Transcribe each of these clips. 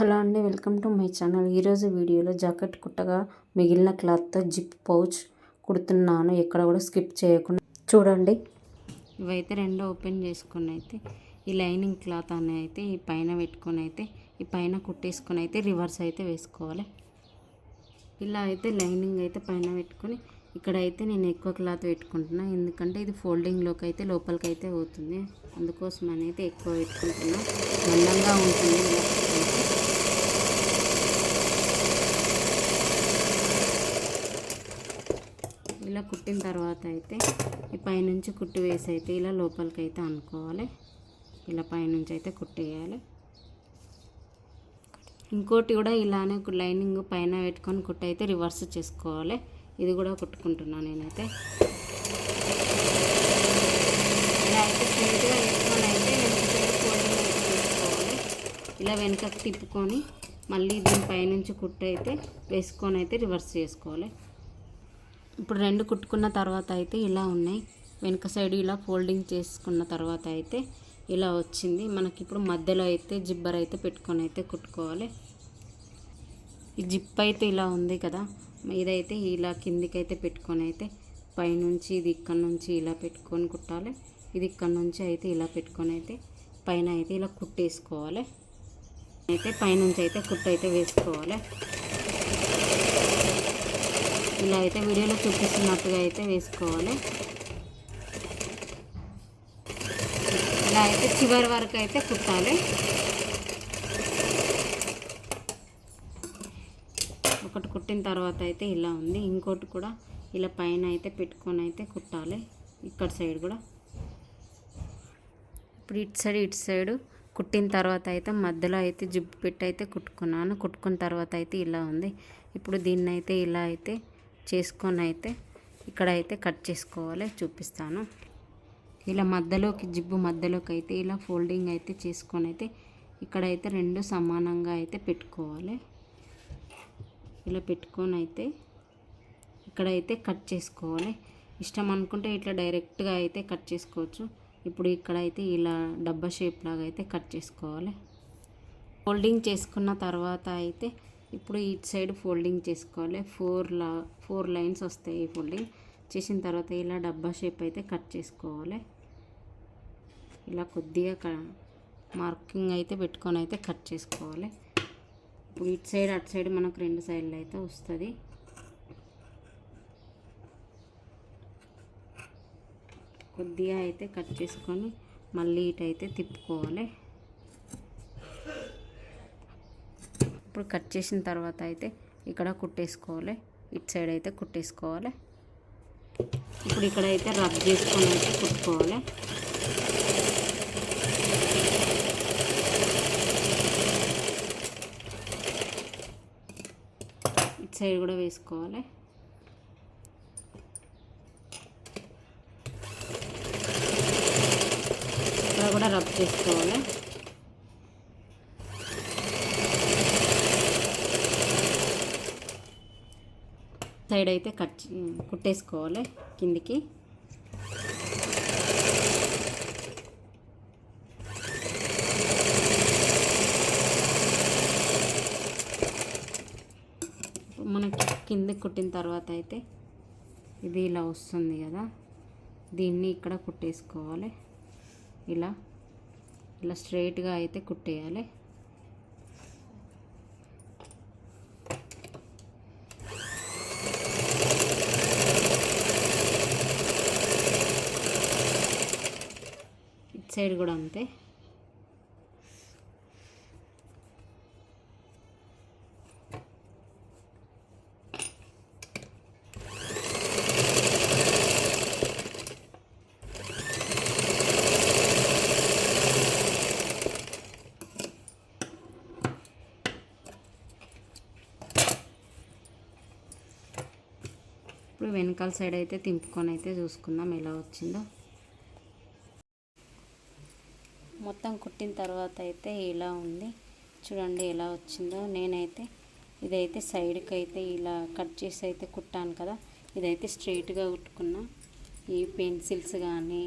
Hello అండి welcome to my channel. ఈరోజు వీడియోలో జాకెట్ కుట్టగా మిగిలిన క్లాత్తో జిప్ పౌచ్ కుడుతున్నాను. ఎక్కడ కూడా స్కిప్ చేయకుండా చూడండి. ఇవైతే రెండు ఓపెన్ చేసుకుని అయితే ఈ లైనింగ్ క్లాత్ అని అయితే ఈ పైన పెట్టుకొని అయితే ఈ పైన కుట్టేసుకొని అయితే రివర్స్ అయితే వేసుకోవాలి. ఇలా అయితే లైనింగ్ అయితే పైన పెట్టుకొని ఇక్కడ అయితే నేను ఎక్కువ క్లాత్ పెట్టుకుంటున్నా. ఎందుకంటే ఇది ఫోల్డింగ్లోకి అయితే లోపలికి అయితే పోతుంది. అందుకోసం అయితే ఎక్కువ పెట్టుకుంటున్నా. మందంగా ఉంటుంది. ఇలా కుట్టిన తర్వాత అయితే ఈ పైనుంచి కుట్టి వేసి అయితే ఇలా లోపలికి అయితే అనుకోవాలి. ఇలా పైనుంచి అయితే కుట్టేయాలి. ఇంకోటి కూడా ఇలానే ఒక లైనింగ్ పైన పెట్టుకొని కుట్ట అయితే రివర్స్ చేసుకోవాలి. ఇది కూడా కుట్టుకుంటున్నాను నేనైతే. ఇలా అయితే స్ట్రైట్గా వేసుకొని అయితే ఇలా వెనకకి తిప్పుకొని మళ్ళీ దీని పైనుంచి కుట్టయితే వేసుకొని అయితే రివర్స్ చేసుకోవాలి. ఇప్పుడు రెండు కుట్టుకున్న తర్వాత అయితే ఇలా ఉన్నాయి. వెనక సైడ్ ఇలా ఫోల్డింగ్ చేసుకున్న తర్వాత అయితే ఇలా వచ్చింది. మనకి ఇప్పుడు మధ్యలో అయితే జిబ్బర్ అయితే పెట్టుకొని అయితే కుట్టుకోవాలి. ఈ జిప్ అయితే ఇలా ఉంది కదా. ఇదైతే ఇలా కిందికైతే పెట్టుకొని అయితే పైనుంచి ఇది ఇక్కడ నుంచి ఇలా పెట్టుకొని కుట్టాలి. ఇది ఇక్కడ నుంచి అయితే ఇలా పెట్టుకొని అయితే పైన అయితే ఇలా కుట్టేసుకోవాలి. అయితే పైనుంచి అయితే కుట్టు అయితే వేసుకోవాలి. ఇలా అయితే వీడియోలో చూపిస్తున్నట్టుగా అయితే వేసుకోవాలి. ఇలా అయితే చివరి వరకు అయితే కుట్టాలి. ఒకటి కుట్టిన తర్వాత అయితే ఇలా ఉంది. ఇంకోటి కూడా ఇలా పైన అయితే పెట్టుకొని అయితే కుట్టాలి. ఇక్కడ సైడ్ కూడా. ఇప్పుడు ఇటు సైడ్ ఇటు సైడ్ కుట్టిన తర్వాత అయితే మధ్యలో అయితే జుబ్బు పెట్టి అయితే కుట్టుకున్నాను. కుట్టుకున్న తర్వాత అయితే ఇలా ఉంది. ఇప్పుడు దీన్ని అయితే ఇలా అయితే చేసుకొని అయితే ఇక్కడ అయితే కట్ చేసుకోవాలి చూపిస్తాను. ఇలా మధ్యలోకి జిబ్బు మధ్యలోకి అయితే ఇలా ఫోల్డింగ్ అయితే చేసుకొని అయితే ఇక్కడైతే రెండు సమానంగా అయితే పెట్టుకోవాలి. ఇలా పెట్టుకొని అయితే ఇక్కడైతే కట్ చేసుకోవాలి. ఇష్టం అనుకుంటే ఇట్లా డైరెక్ట్గా అయితే కట్ చేసుకోవచ్చు. ఇప్పుడు ఇక్కడైతే ఇలా డబ్బా షేప్ లాగా అయితే కట్ చేసుకోవాలి. ఫోల్డింగ్ చేసుకున్న తర్వాత అయితే ఇప్పుడు ఇటు సైడ్ ఫోల్డింగ్ చేసుకోవాలి. ఫోర్ లా ఫోర్ లైన్స్ వస్తాయి ఫోల్డింగ్. చేసిన తర్వాత ఇలా డబ్బా షేప్ అయితే కట్ చేసుకోవాలి. ఇలా కొద్దిగా క మార్కింగ్ అయితే పెట్టుకొని అయితే కట్ చేసుకోవాలి. ఇప్పుడు ఇటు సైడ్ అటు సైడ్ మనకు రెండు సైడ్లు అయితే వస్తుంది. కొద్దిగా అయితే కట్ చేసుకొని మళ్ళీ ఇటు అయితే తిప్పుకోవాలి. ఇప్పుడు కట్ చేసిన తర్వాత అయితే ఇక్కడ కుట్టేసుకోవాలి. ఇటు సైడ్ అయితే కుట్టేసుకోవాలి. ఇప్పుడు ఇక్కడ అయితే రబ్ చేసుకొని అయితే కుట్టుకోవాలి. ఇటు సైడ్ కూడా వేసుకోవాలి. ఇక్కడ కూడా రబ్ చేసుకోవాలి. సైడ్ అయితే కట్ కుట్టేసుకోవాలి కిందికి. మనకి కిందకి కుట్టిన తర్వాత అయితే ఇది ఇలా వస్తుంది కదా. దీన్ని ఇక్కడ కుట్టేసుకోవాలి. ఇలా ఇలా స్ట్రైట్గా అయితే కుట్టేయాలి. ఇటు సైడ్ కూడా అంతే. ఇప్పుడు వెనకాల సైడ్ అయితే తింపుకొని అయితే చూసుకుందాం ఎలా వచ్చిందో. మొత్తం కుట్టిన తర్వాత అయితే ఇలా ఉంది. చూడండి ఎలా వచ్చిందో. నేనైతే ఇదైతే సైడ్కి అయితే ఇలా కట్ చేసి అయితే కుట్టాను కదా. ఇదైతే స్ట్రైట్గా కుట్టుకున్నా. ఈ పెన్సిల్స్ కానీ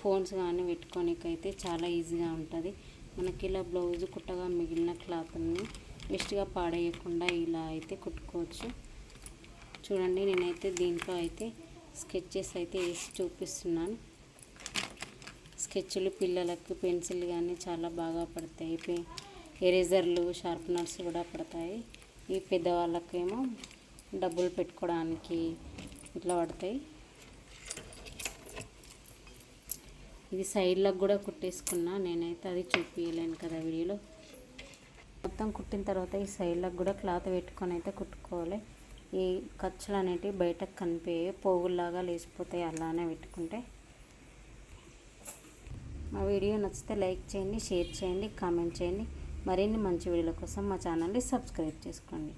ఫోన్స్ కానీ పెట్టుకోనికైతే చాలా ఈజీగా ఉంటుంది. మనకి ఇలా బ్లౌజ్ కుట్టగా మిగిలిన క్లాత్ని వేస్ట్గా పాడేయకుండా ఇలా అయితే కుట్టుకోవచ్చు. చూడండి నేనైతే దీంట్లో అయితే స్కెచెస్ అయితే వేసి చూపిస్తున్నాను. స్కెచ్లు పిల్లలకు పెన్సిల్ కానీ చాలా బాగా పడతాయి. పె ఎరేజర్లు షార్ప్నర్స్ కూడా పడతాయి. ఈ పెద్దవాళ్ళకేమో డబ్బులు పెట్టుకోవడానికి ఇట్లా పడతాయి. ఇది సైడ్లకు కూడా కుట్టేసుకున్నా నేనైతే అది చూపించలేను కదా వీడియోలో. మొత్తం కుట్టిన తర్వాత ఈ సైడ్లకు కూడా క్లాత్ పెట్టుకొని అయితే కుట్టుకోవాలి. ఈ ఖర్చులు అనేటివి బయటకు కనిపించే పోగుల్లాగా లేచిపోతాయి. అలానే పెట్టుకుంటే మా వీడియో నచ్చితే లైక్ చేయండి షేర్ చేయండి కామెంట్ చేయండి. మరిన్ని మంచి వీడియోల కోసం మా ఛానల్ని సబ్స్క్రైబ్ చేసుకోండి.